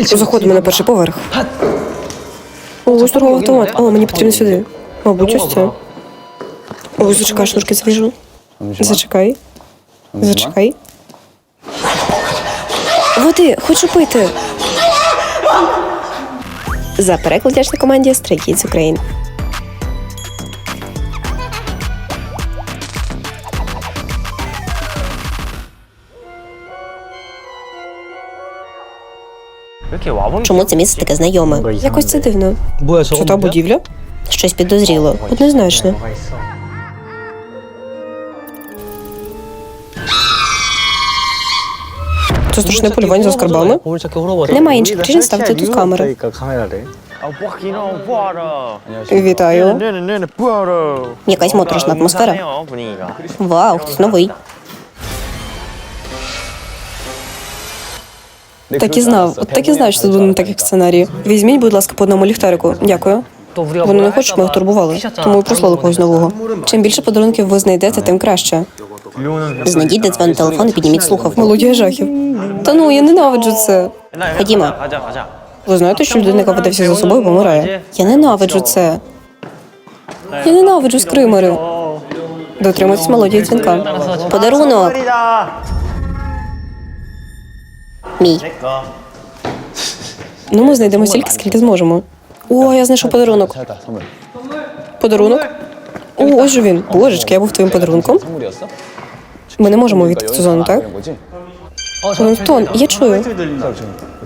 Заходимо на перший поверх. О, ось автомат. але мені потрібно сюди. Мабуть, ось це. Ой, зачекай, шнурки зв'яжу. Зачекай. Зачекай. Води, хочу пити. За переклад команді Stray Kids Ukraine. Чому це місце таке знайоме? Якось це дивно. Що та будівля? Щось підозріло, однозначно. Це страшне полювання за скарбами. Немає інших причин ставити тут камери. Вітаю. Якась моторошна атмосфера. Вау, хтось новий. Так і знав. От так і знав, що тут буде не таких сценаріїв. Візьміть, будь ласка, по одному ліхтарику. Дякую. Вони не хочуть, щоб ми їх турбували, тому і прислали когось нового. Чим більше подарунків ви знайдете, тим краще. Знайдіть дзвон телефон і підніміть слухав. Мелодія жахів. Та ну я ненавиджу це. Ходімо. Ви знаєте, що людина, яка веде за собою, помирає. Я ненавиджу це. Я ненавиджу скримери. Дотримуйтесь мелодії дзвінка. Подарунок мій. Ну, ми знайдемо стільки, скільки зможемо. О, я знайшов подарунок. Подарунок? О, ось же він. Божечки, я був твоїм подарунком. Ми не можемо війти в цю зону, так? Лентон, е, я чую.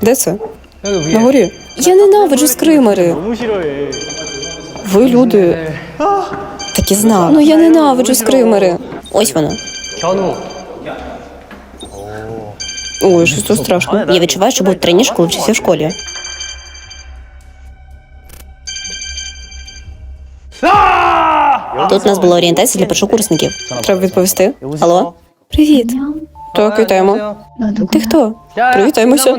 Де це? На горі. Я ненавиджу скримери. Ви люди. Так і знав. Ну я ненавиджу скримери. Ось вона. Ой, щось тут страшно. Я відчуваю, що був тренніш, коли вчився в школі. Тут у нас була орієнтація для першокурсників. Треба відповісти. Алло? Привіт. Так, вітаємо. Ти хто? Привітаємося.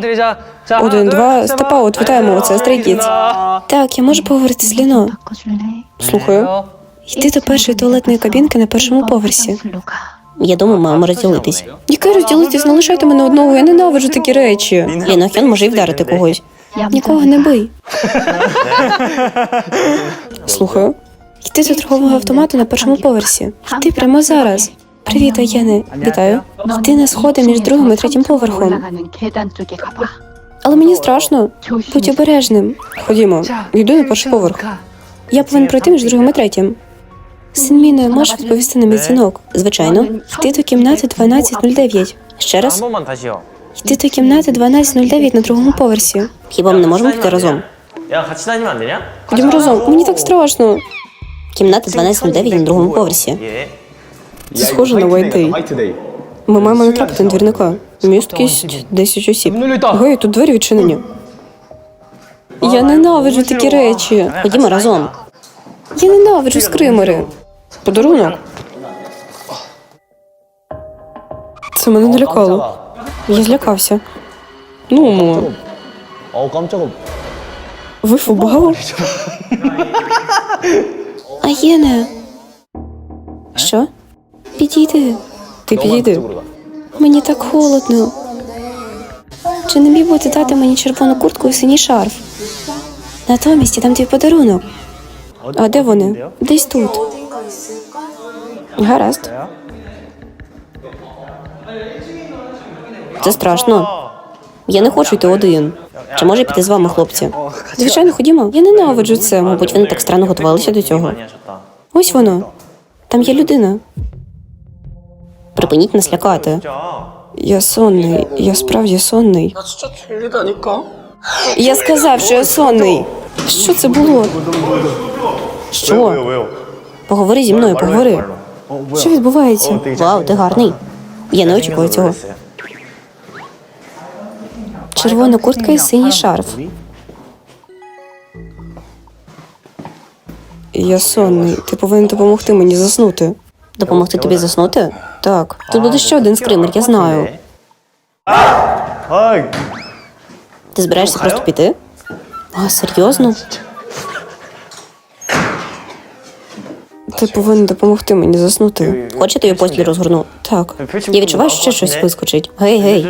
Один, два, степаут, вітаємо, це Kids. Так, я можу поговорити з Ліно. Слухаю. Йди до першої туалетної кабінки на першому поверсі. Я думаю, маємо розділитись. Яке розділитись? Не лишайте мене одного, я ненавиджу такі речі. Ліно Хьон може і вдарити когось. Нікого не бий. Слухаю. Йди до торгового автомату на першому поверсі. Йди прямо зараз. Привіт, Аєне. Вітаю. Йди на сходи між другим і третім поверхом. Але мені страшно. Будь обережним. Ходімо, йду на перший поверх. Я повинен пройти між другим і третім. Сінміно, можеш відповісти на мій дзвінок? Звичайно, йти до кімнати 1209. Ще раз йти до кімнати 1209 на другому поверсі. Хіба ми не можемо піти разом? Ходімо разом, мені так страшно. Кімната 1209 на другому поверсі. Це схоже на Вайдей. Ми маємо натрапити на двірника. Місткість 10 осіб. Гей, тут двері відчинені. Я ненавиджу такі речі. Ходімо разом. Я ненавиджу скримери. Подарунок. Це мене налякало. Я злякався. Ну. Ви фубал? А Єне. Що? Підійди. Ти підійди. Мені так холодно. Чи не міг бути дати мені червону куртку і синій шарф? Натомість я дам тобі подарунок. А де вони? Десь тут. Гаразд. Це страшно. Я не хочу йти один. Чи може піти з вами, хлопці? Звичайно, ходімо. Я ненавиджу це. Мабуть, вони так странно готувалися до цього. Ось воно. Там є людина. Припиніть нас лякати. Я сонний. Я справді сонний. Я сказав, що я сонний. Що це було? Що? Поговори зі мною, поговори. Що відбувається? Вау, ти гарний. Я не очікував цього. Червона куртка і синій шарф. Я сонний. Ти повинен допомогти мені заснути. Допомогти тобі заснути? Так. Тут буде ще один скример, я знаю. Ти збираєшся просто піти? А, серйозно? Ти повинен допомогти мені заснути. Хочете я постіль розгорну? Так. Я відчуваю, що щось вискочить. Гей, гей.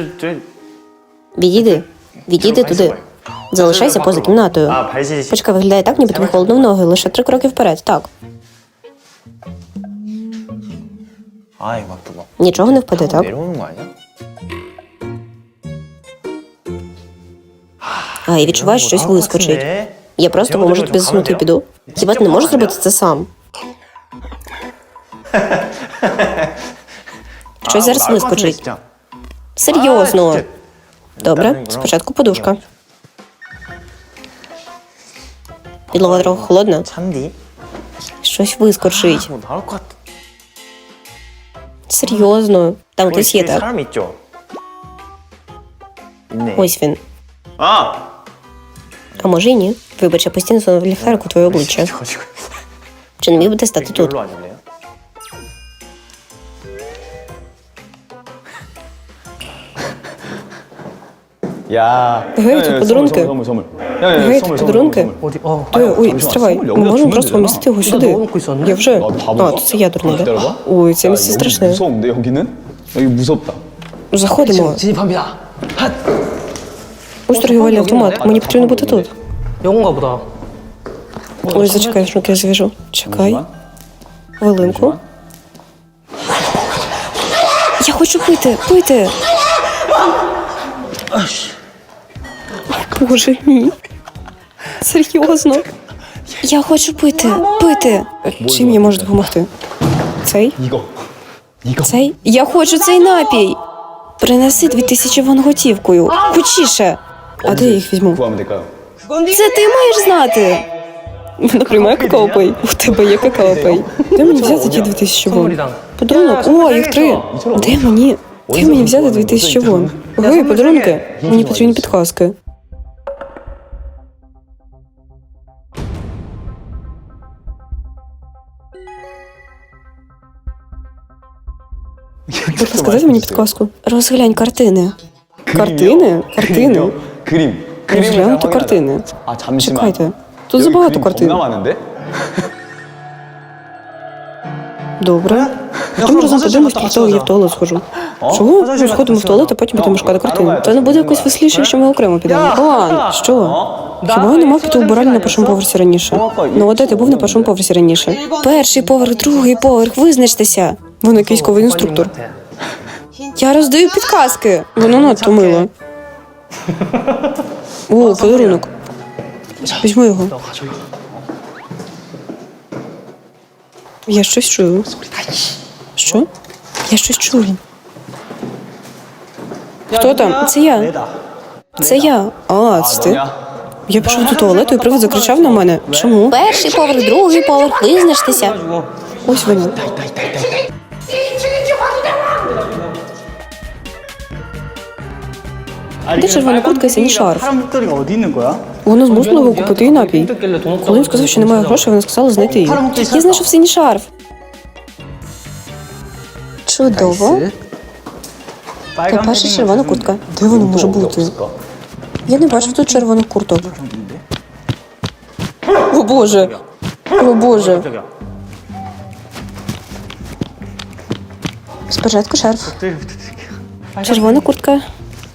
Відійди. Відійди туди. Залишайся поза кімнатою. Почка виглядає так, ніби тобі холодно в ноги, лише три кроки вперед, так. Нічого не впаде, так? А, я відчуваю, що щось вискочить. Я просто поможу тобі заснути і піду. Хіба ти не можеш зробити це сам? Що зараз вискочить? Серйозно. Добре, спочатку подушка. Підлога трохи холодна. Щось вискочить. Серйозно. Там хтось є так. Ось він. А може і ні. Вибач, я постійно знову ліхтарику твоє обличчя. Чи не міг би ти стати тут? 야. Гей, 야, тут 야, подарунки. 선물, 선물, 선물. 야, 야, Гей, 선물, тут 선물, подарунки. 선물. 어디? 어. Де? Ой, 잠시만, стривай. 선물 Ми 여기다 можемо 주면 просто 되잖아. помістити його 여기다 сюди. 넣어놓고 있었네? Я вже. 아, 바본가? А, тут це я дурна, 기다려봐. да? Ой, це 야, місце 여기 страшне. 무서운데 여기는? 여기 무섭다. Заходимо. 진입합니다. 핫! Ось торгівельний автомат. Мені потрібно бути тут. 영어인가 보다. Ой, зачекай, руки я зв'яжу. Чекай. 잠시만. Хвилинку. Я хочу пити, пити. Боже мій. Серйозно. Я хочу пити, пити. Чим я можу допомогти? Цей? Цей? Я хочу цей напій. Принеси дві тисячі вон готівкою. Хочіше. А де я їх візьму? Це ти маєш знати. Вона приймає какаопей. У тебе є какаопей. Де мені взяти ті дві тисячі вон? Подарунок? О, їх три. Де мені? Де мені взяти дві тисячі вон? Ви подарунки? Мені потрібні підказки. Розкажи мені підказку. Розглянь картини. Картини? Картини? Крім. Розглянути картини. Чекайте. Тут забагато картин. Добре. Потім разом подивимось, після того я в туалет схожу. Чого? Ми сходимо в туалет, а потім будемо шукати картину. Та не буде якось веселіше, якщо ми окремо підемо. Лан, що? Хіба я не мав піти вбиральні на першому поверсі раніше? Ну, от ти був на першому поверсі раніше? Перший поверх, другий поверх, визначтеся. Ну, Вона військовий інструктор. Я роздаю підказки. Воно надто мило. О, подарунок. Візьму його. Я щось чую. Що? Я щось чую. Хто там? Це я. Це я. А, це ти? Я пішов до туалету і привид закричав на мене. Чому? Перший поверх, другий поверх, визначтеся. Ось вони. Де червона куртка і синій шарф? Воно змусило його купити і напій. Коли він сказав, що немає грошей, вона сказала знайти її. Я знайшов синій шарф. Чудово. По-перше, червона куртка. Де вона може бути? Я не бачив тут червону курток. О боже. О боже. Спочатку шарф. Червона куртка.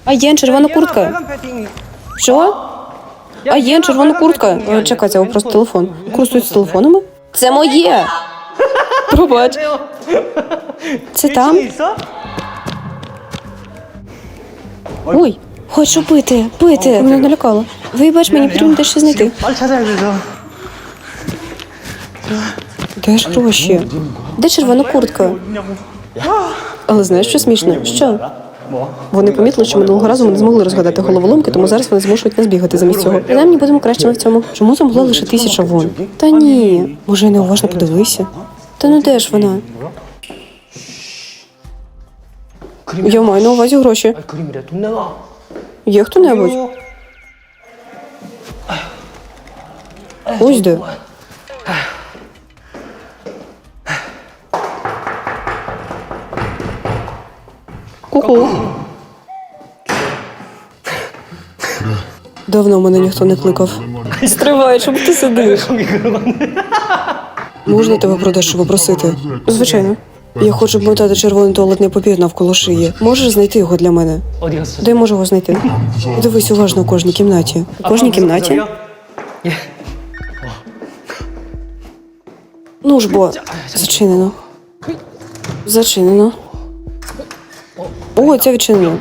А є червона куртка. Що? А є червона куртка. Е, Чекай, це просто телефон. Користуються телефонами? Це моє. Пробач. Це там? Ой, хочу пити, пити. Ти мене налякала. Вибач, мені потрібно дещо знайти. 빨리 찾아야 돼서. Де ж гроші? Де червона куртка? Але знаєш, що смішно? Що? Вони помітили, що минулого разу ми не змогли розгадати головоломки, тому зараз вони змушують нас бігати замість цього. Принаймні будемо кращими в цьому. Чому там лише тисяча вон? Та ні, може не уважно подивися. Та ну де ж вона? Я маю на увазі гроші. Є хто-небудь? Ось де. Ку-ку. Давно мене ніхто не кликав. Стривай, чому ти сидиш? Можна тебе про дещо попросити? Звичайно. Я хочу обмотати червоний туалетний папір навколо шиї. Можеш знайти його для мене? Де можу його знайти? Дивись уважно у кожній кімнаті. У кожній кімнаті? Ну ж бо зачинено. Зачинено. Ого, це відчинено.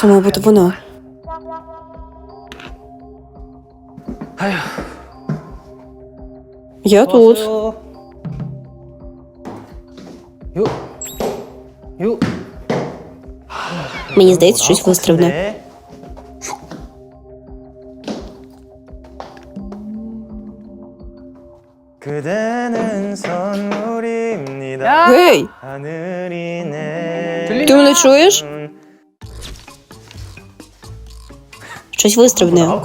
Це має бути вона. Я тут. Мені здається, щось вистрибне. 그대는 선물입니다. Гей! 하늘이 내. Ти мене чуєш? Щось вистрибне.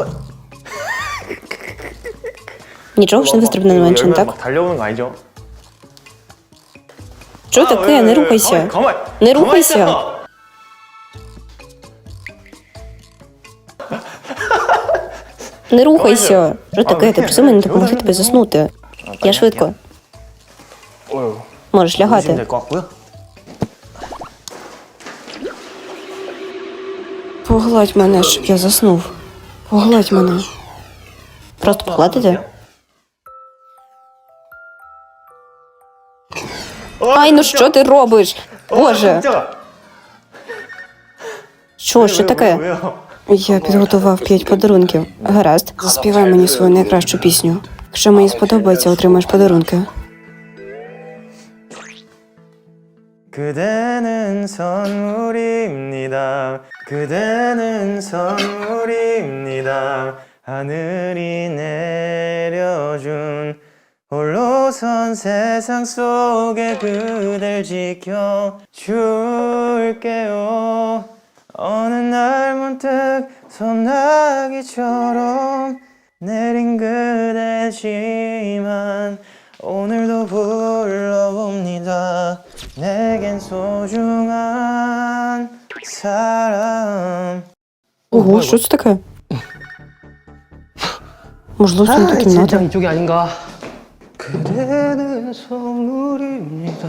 Нічого ж не вистрибне на менше, так? 달려오는 거 아니죠? Що таке? Не рухайся. 가만. Не рухайся. Не рухайся. Що таке? Ти проси мене допомогти тобі заснути. Я швидко. Можеш лягати. Погладь мене, щоб я заснув. Погладь мене. Просто погладити? Ай, ну, ну що ти робиш? Боже. Що, що таке? Я підготував п'ять подарунків. Гаразд, заспівай мені свою найкращу пісню. Якщо мені сподобається, отримаєш подарунки. 그대는 선물입니다. 그대는 선물입니다. 하늘이 내려준 홀로선 세상 속에 그댈 지켜 줄게요. 어느 날 문득 소나기처럼 내린 그대 지만 오늘도 불러봅니다. 내겐 소중한 사람. Ого, що це таке? Можливо, це не та 아, кімната. 진짜 이쪽이 아닌가? 그대는 선물입니다.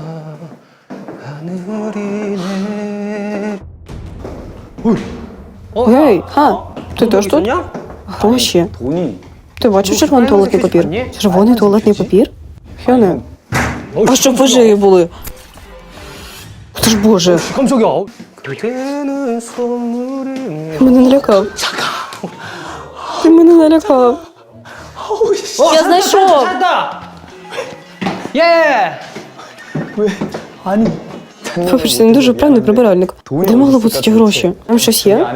하늘이 내. 어, Гей, ха, ти теж тут? 있었냐? Гроші. Ти бачив червоний туалетний папір? Червоний туалетний папір? Хьоне. А що пожеї були? Ти ж боже. Мене налякав. Ти мене налякав. Я знайшов. Є! Не дуже правильний прибиральник. Де могло бути ці гроші? Там щось є?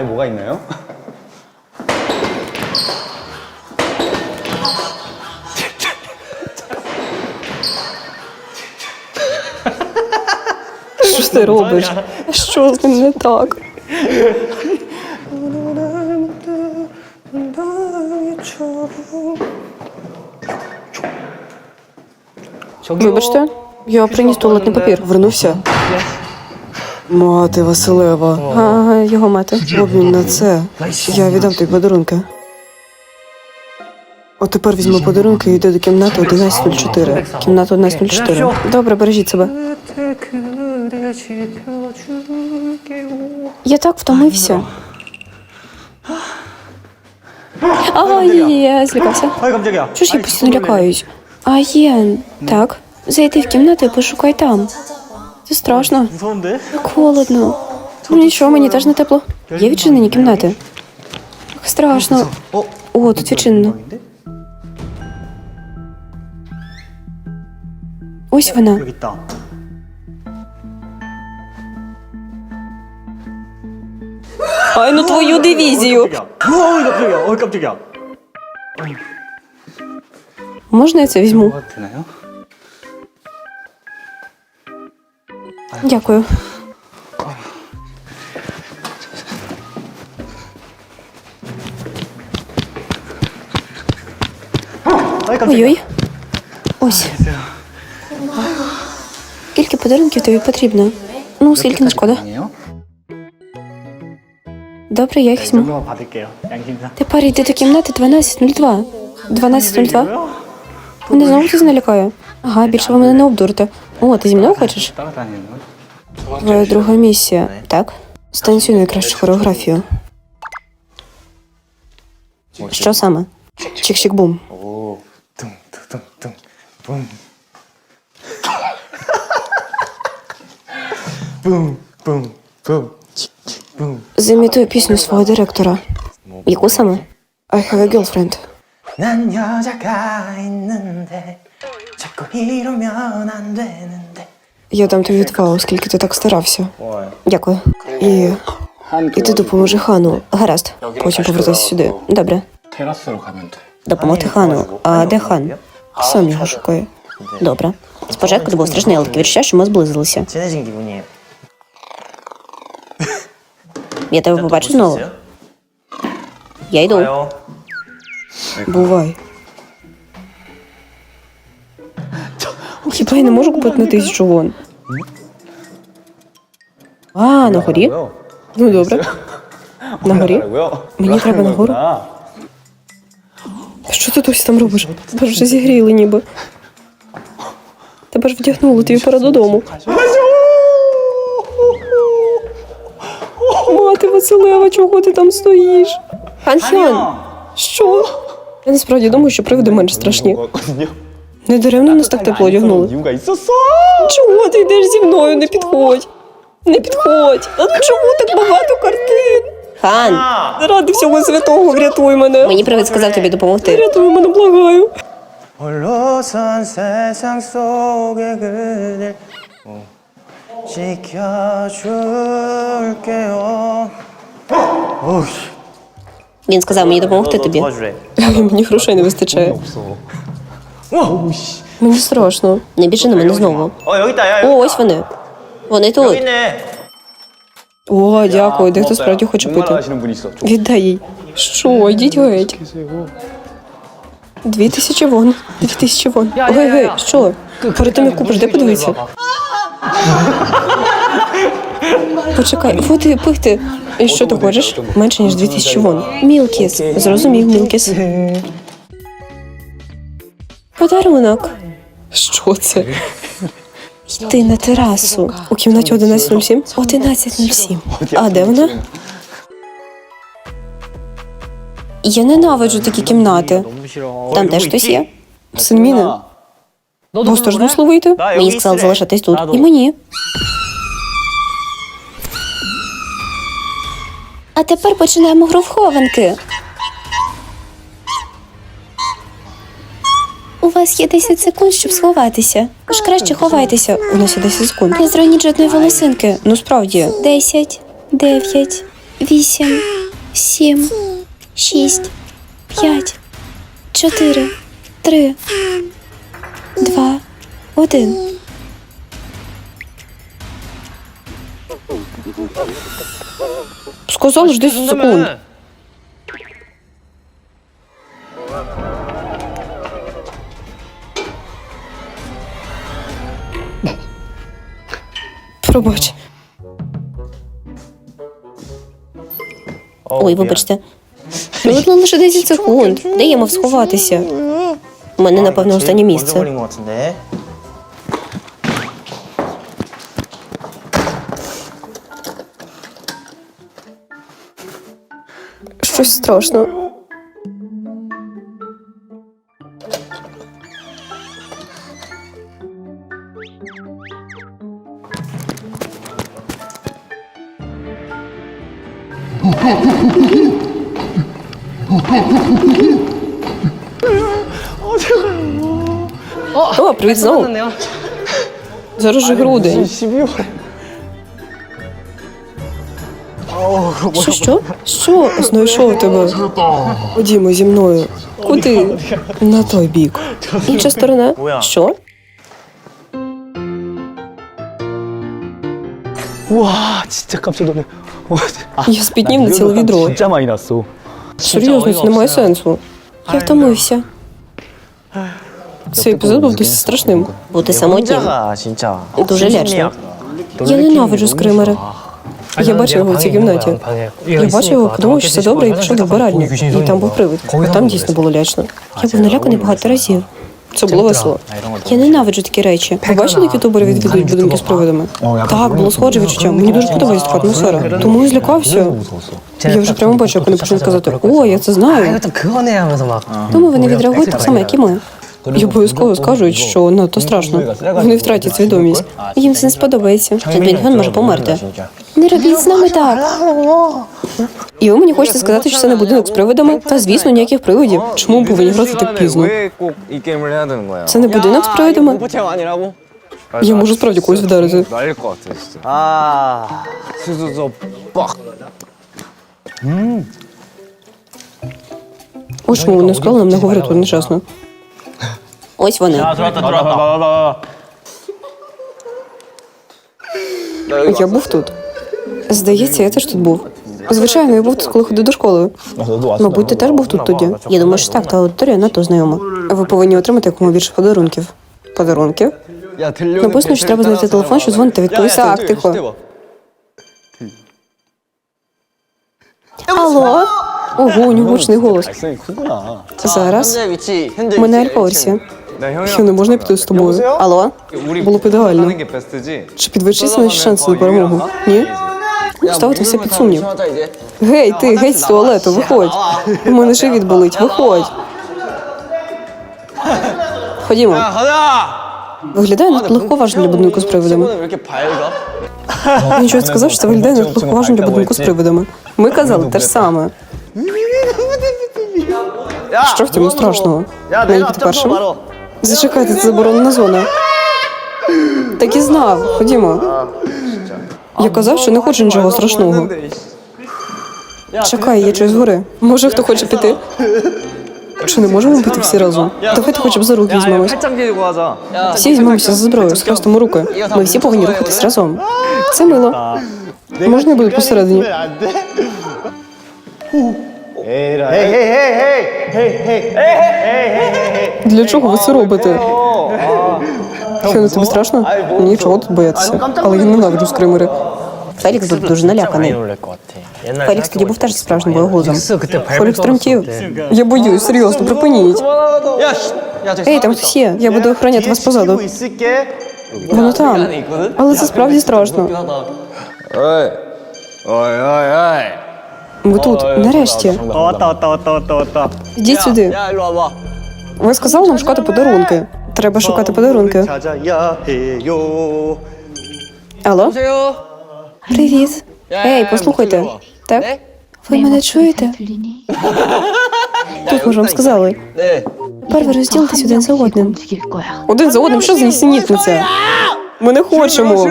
ти робиш? Що з ним не так? Вибачте, я приніс туалетний папір. Вернувся? Мати Василева. А, його мати. Обмін на це. Я віддам тобі подарунки. От тепер візьму подарунки і йду до кімнати 11.04. Кімната 11.04. Добре, бережіть себе. Я так втомився. Ай, я злякався. Чого ж я постійно лякаюсь? А є так. Зайди в кімнату і пошукай там. Це страшно. Холодно. Ну, нічого, мені теж не тепло. Є відчинені кімнати. Страшно. О, тут відчинено. Ось вона. Ай, ну твою дивізію. 깜짝이야. 어이 깜짝이야. 어이 깜짝이야. Можна я це візьму? 뭐가 되나요? Дякую. 어이 깜짝이야. Ой-ой. Ось. Скільки подарунків тобі потрібно? Ну, скільки не шкода. 아니에요? Добре, я їх візьму. Тепер йди до кімнати 12.02. 12.02? Мене знову хтось налякає. Ага, більше ви мене не обдурите. О, ти зі мною хочеш? Твоя друга місія, так? Станцюй кращу хореографію. Що саме? Чик-чик-бум. Бум, бум, бум. Зімітуй пісню свого директора. Яку саме? I have a girlfriend. 난 여자가 있는데 자꾸 이러면 안 되는데. Я дам тобі два, оскільки ти так старався. ой, Дякую. І, і ти допоможи хану. Гаразд. Потім повертайся сюди. Добре. 테라스로 가면 돼. Допомогти хану. А де хан? Сам його шукає. Добре. Спочатку це було страшне, але таке відчуття, що ми зблизилися. 친해진 기분이에요. Я тебе побачу знову. Я йду. Бувай. Хіба я не можу купити на тисячу вон? А, на горі? Ну добре. На горі? Мені треба на гору. Що ти досі там робиш? Тебе вже зігріли ніби. Тебе ж вдягнули, тобі пора додому. Мати Василева, чого ти там стоїш? Ханхьон! Що? Я насправді думаю, що привиди менш страшні. Не даремно нас так тепло одягнули. 이유가 있었어. Чого ти йдеш зі мною? Не підходь. Не підходь. А ну чому так багато картин? Хан, заради всього святого врятуй мене. Мені привид сказав тобі допомогти. Врятуй мене, благаю. 홀로 선 세상 속에 그댈 어, 지켜줄 게요. 어우, Він сказав мені допомогти тобі. 도와주래. Мені грошей не вистачає. Мені страшно. Не біжи на мене знову. 어 여기 있다. 야, 여기 О, 있다. ось вони. Вони 여기 тут. 있네. О, дякую, дехто справді хоче пити. 하시는 분 있어. Віддай їй. Що, йдіть геть. Дві тисячі вон. Дві тисячі вон. Я- Ой, я- я- гей, я. що? Перед тим, як купиш, де подивитися? Почекай, фути пихти. І що ти хочеш? Менше ніж 2000 вон. Мілкіс. Зрозумів, Мілкіс. Подарунок. Що це? Йди на терасу у кімнаті 1107. 1107. А де вона? Я ненавиджу такі кімнати. Там теж хтось є. Синміна. Гостожну словити. Мені сказали залишатись тут. І мені. А тепер починаємо гру в хованки. У вас є 10 секунд, щоб сховатися. Тож краще ховайтеся. У нас є 10 секунд. Не зроніть жодної волосинки. Ну справді. 10, 9, 8, 7, 6, 5, 4, 3, 2, 1. Сказали ж 10 секунд. Пробач. Ой, вибачте. Минуло лише 10 секунд. Де я мав сховатися? У мене, напевно, останнє місце. страшно. О, привіт знову. Зараз же грудень. 12월. Що, що? Що? Знайшов тебе. Ходімо зі мною. Куди? На той бік. Інша сторона. Моя. Що? 우와 진짜 깜짝 놀래. 와, 아, Я спітнів на ціле відро. 진짜 많이 났어. Серйозно, це немає сенсу. Я втомився. Цей епізод був досить страшним. Бути самотнім. 혼자가 진짜 Дуже лячно. Я ненавиджу скримери. Я бачив його в цій кімнаті. Я бачив його, подумав, що все добре, і пішов до вбиральні. І там був привид, бо там дійсно було лячно. Я був наляканий багато разів. Це було весело. Я ненавиджу такі речі. Ви бачили, як ютубери відвідують будинки з приводами? Так, було схоже відчуття. Мені дуже подобається така атмосфера. Тому і злякався. Я вже прямо бачу, як вони почали казати, о, я це знаю. Тому вони відреагують так само, як і ми. І обов'язково скажуть, що ну, надто страшно. Вони втратять свідомість. Їм це не сподобається. Більган може померти. Не робіть з нами так. І ви мені хочете сказати, що це не будинок з привидами? Та звісно, ніяких привидів. Чому ми повинні грати так пізно? Це не будинок з привидами? Я можу справді когось вдарити. А, Ось чому вони сказали нам не говорити одночасно. Ось вони. Я був тут. Здається, я теж тут був. Звичайно, я був тут, коли ходив до школи. Мабуть, ти теж був тут тоді. Я думаю, що так, та аудиторія НАТО знайома. Ви повинні отримати якому більше подарунків. Подарунків? Ну, написано, що треба знайти телефон, що дзвонити, відповісти акт, тихо. Алло? Ого, у нього гучний голос. Зараз. Ми на ельфорсі. Що не можна піти з тобою? Алло? Було б ідеально. Чи підвищиться наші шанси на перемогу? Ні? Ну, ставити все під сумнів. Гей, ти, геть з туалету, виходь. У мене живіт болить, виходь. Ходімо. Виглядає надплегковажно для будинку з привидами. Він щось сказав, що це виглядає на надплегковажно для будинку з привидами. Ми казали те ж саме. Що в цьому страшного? Навіть під? Зачекайте, це заборонена зона. Так і знав. Ходімо. Я казав, що не хочу нічого страшного. Чекай, є щось гори. Може, хто хоче піти? Чи не можемо піти всі разом? Давайте хоча б за руки візьмемося. Всі візьмемося за зброю, схрестимо руки. Ми всі повинні рухатись разом. Це мило. Можна я буду посередині? Гей, гей, гей, гей! Гей, гей! Гей! Для чого ви це робите? Хелі, тобі страшно? Нічого тут боятися. Але я ненавиджу скримери. Фелікс був дуже наляканий. Фелікс тоді був теж справжнім боєгузом. Фелікс тремтів. Я боюсь, серйозно, припиніть. Ей, там хтось. Я буду охороняти вас позаду. Воно там. Але це справді страшно. Ой, ой, ой. Ми тут, нарешті. Та-та-та-та-та-та. Ідіть сюди. Ви сказали нам шукати подарунки. Треба шукати подарунки. Алло? Привіт. Ей, послухайте. Так? Ви мене чуєте? Тут ми вам сказали. Тепер ви розділитесь один за одним. Один за одним? Що за нісенітниця? Ми не хочемо.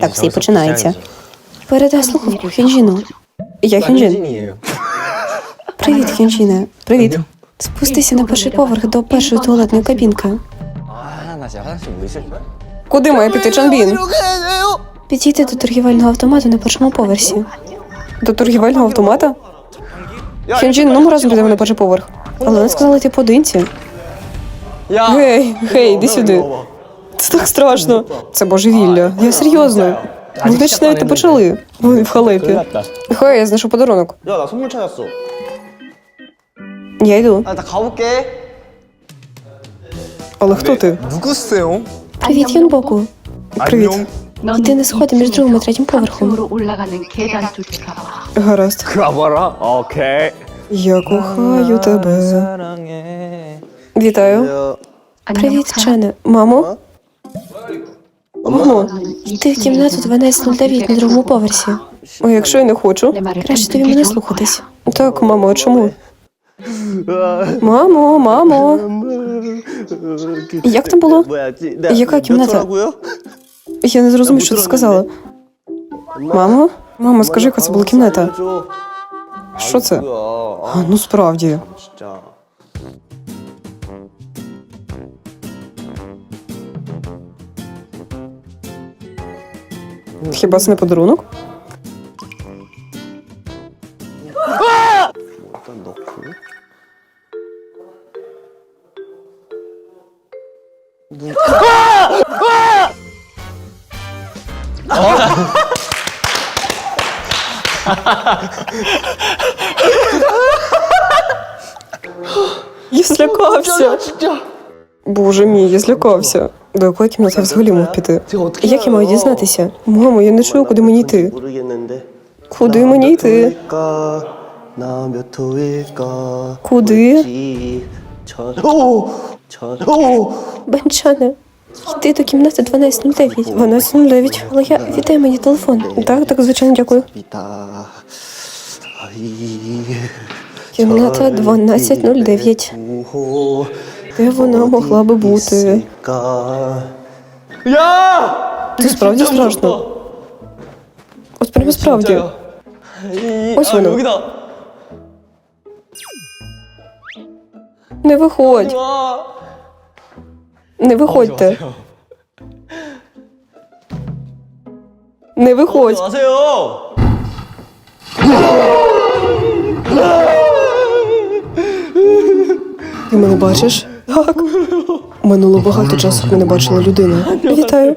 Так все і починається. Передай слухавку, Хінжіну. Я Хінджін. Привіт, Хінджіне. Привіт. Спустися на перший поверх до першої туалетної кабінки. Куди має піти Чанбін? Підійти до торгівельного автомату на першому поверсі. До торгівельного автомата? Хінджін, ну ми разом підемо на перший поверх. Але вона сказала, ти типу, подинці. Гей, гей, іди сюди. Це так страшно. Це божевілля. Я серйозно. Ви наче навіть не почали. Ви в халепі. Хай, я знайшов подарунок. 야, 나 선물 찾았어. Я йду. 아, 나 가볼게. Але хто ти? 누구세요? Привіт, Юнбоку. Привіт. 넌 Йди на сходи між другим і третім поверхом. 층으로 올라가는 계단 쪽에 가봐. Гаразд. 가봐라. 오케이. Я кохаю тебе. 사랑해. Вітаю. Привіт, Чене. Мамо? Мамо, ти в кімнату 12.09 на другому поверсі. О, якщо я не хочу? Краще тобі мене слухатись. Так, мамо, а чому? Мамо, мамо. Як там було? Яка кімната? Я не зрозумів, що ти сказала. Мамо? Мамо, скажи, яка це була кімната. Що це? А, ну справді. Хіба це не подарунок? Я злякався. Боже мій, я злякався. До якої кімнати взагалі мав піти? Як я маю дізнатися? Мамо, я не чую, куди мені йти. Куди мені йти? Куди? О! Бенчане, йди до кімнати 1209. 1209. Але я вітаю мені телефон. Так, так, звичайно, дякую. Кімната 1209. Де вона могла би бути? Я! Це справді страшно. От прямо справді. Ось вона. Не виходь. Не виходьте. Не виходь. Ти мене бачиш? Так. Минуло багато часу, як ми не бачили людину. Вітаю.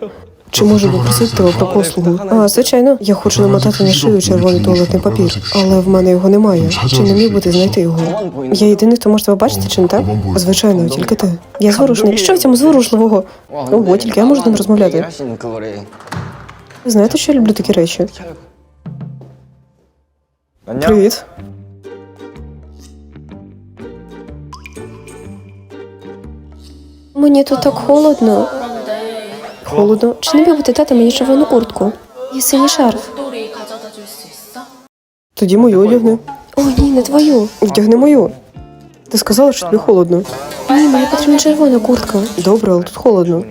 Чи можу попросити тебе про послугу? А, звичайно, я хочу намотати на шию червоний туалетний папір, але в мене його немає. Чи не міг би ти знайти його? Я єдиний, хто може тебе бачити, чи не так? Звичайно, тільки ти. Я зворушний. Що в цьому зворушливого? Ого, тільки я можу з ним розмовляти. Знаєте, що я люблю такі речі? Привіт. Мені тут так холодно. Холодно. Чи не міг би ти дати мені червону куртку? І синій шарф. 똘이 가져다 줄 수 있어? Тоді мою одягни. О, ні, не твою. Вдягни мою. Ти сказала, що тобі холодно. Ні, мені потрібна червона куртка. Добре, але тут холодно.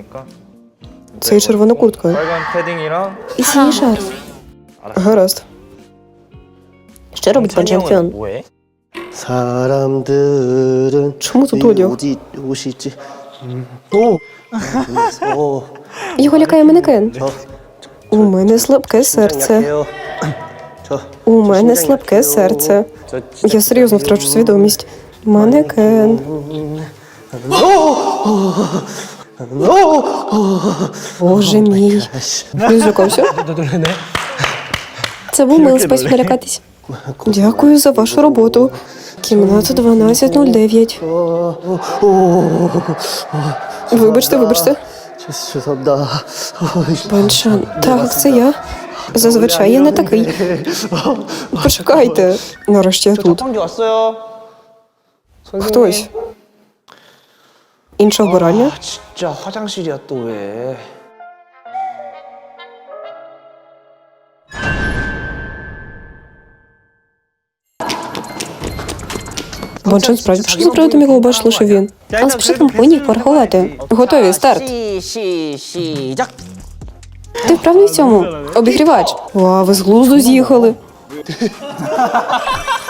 Це і червона куртка. 빨간 패딩이랑 І синій шарф. Гаразд. Що робить пан чемпіон? 뭐해? 사람들은 Чому тут 이 одяг? 어디 옷이지? Його лякає манекен. У мене слабке серце. У мене слабке серце. Я серйозно втрачу свідомість. Манекен. Боже мій. Він злякався? Це був мило спосіб налякатись. Дякую за вашу роботу. Кімната 1209. Вибачте, вибачте. Баншан, так, це я. Зазвичай я не такий. Почекайте. Нарешті я тут. Хтось. Іншого обирання? Бончин справді пішов за приводом, якого бачиш він. Але спочатку повинні їх порахувати. Готові, старт. Ти вправний в цьому? Обігрівач. Ва, ви з глузду з'їхали.